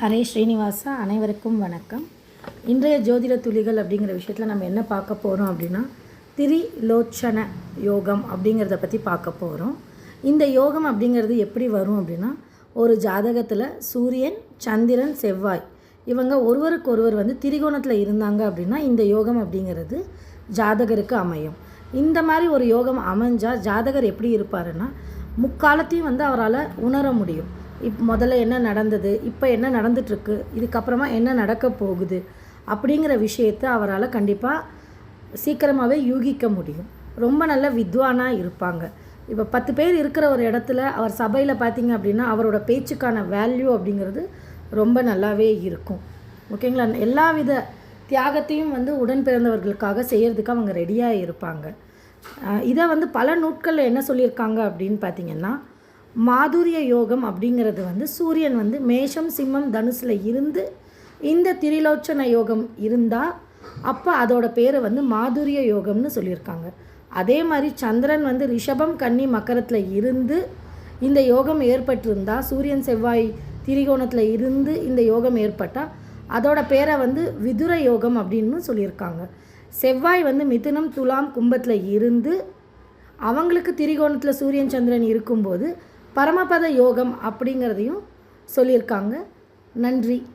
ஹரே ஸ்ரீனிவாசா அனைவருக்கும் வணக்கம். இன்றைய ஜோதிட துளிகள் அப்படிங்கிற விஷயத்தில் நம்ம என்ன பார்க்க போகிறோம் அப்படின்னா திரிலோச்சன யோகம் அப்படிங்கிறத பற்றி பார்க்க போகிறோம் இந்த யோகம் அப்படிங்கிறது எப்படி வரும் அப்படின்னா ஒரு ஜாதகத்தில் சூரியன் சந்திரன் செவ்வாய் இவங்க ஒருவருக்கு ஒருவர் வந்து திரிகோணத்தில் இருந்தாங்க அப்படின்னா இந்த யோகம் அப்படிங்கிறது ஜாதகருக்கு அமையும். இந்த மாதிரி ஒரு யோகம் அமைஞ்சால் ஜாதகர் எப்படி இருப்பாருன்னா முக்காலத்தையும் வந்து அவரால் உணர முடியும். இப் முதல்ல என்ன நடந்தது இப்போ என்ன நடந்துட்டுருக்கு இதுக்கப்புறமா என்ன நடக்க போகுது அப்படிங்கிற விஷயத்தை அவரால் கண்டிப்பாக சீக்கிரமாகவே யூகிக்க முடியும். ரொம்ப நல்ல வித்வானாக இருப்பாங்க. இப்போ பத்து பேர் இருக்கிற ஒரு இடத்துல அவர் சபையில் பார்த்தீங்க அப்படின்னா அவரோட பேச்சுக்கான வேல்யூ அப்படிங்கிறது ரொம்ப நல்லாவே இருக்கும். ஓகேங்களா? எல்லா வித தியாகத்தையும் வந்து உடன் பிறந்தவர்களுக்காக செய்கிறதுக்கு அவங்க ரெடியாக இருப்பாங்க. இதை வந்து பல நூட்களில் என்ன சொல்லியிருக்காங்க அப்படின்னு பார்த்தீங்கன்னா மாதுரிய யோகம் அப்படிங்கிறது வந்து சூரியன் வந்து மேஷம் சிம்மம் தனுசில் இருந்து இந்த திரிலோச்சன யோகம் இருந்தால் அப்போ அதோட பேரை வந்து மாதுரிய யோகம்னு சொல்லியிருக்காங்க. அதே மாதிரி சந்திரன் வந்து ரிஷபம் கன்னி மக்கரத்தில் இருந்து இந்த யோகம் ஏற்பட்டிருந்தால் சூரியன் செவ்வாய் திரிகோணத்தில் இருந்து இந்த யோகம் ஏற்பட்டால் அதோட பேரை வந்து விதுர யோகம் அப்படின்னு சொல்லியிருக்காங்க. செவ்வாய் வந்து மிதுனம் துலாம் கும்பத்தில் இருந்து அவங்களுக்கு திரிகோணத்தில் சூரியன் சந்திரன் இருக்கும்போது பரமபத யோகம் அப்படிங்கிறதையும் சொல்லியிருக்காங்க. நன்றி.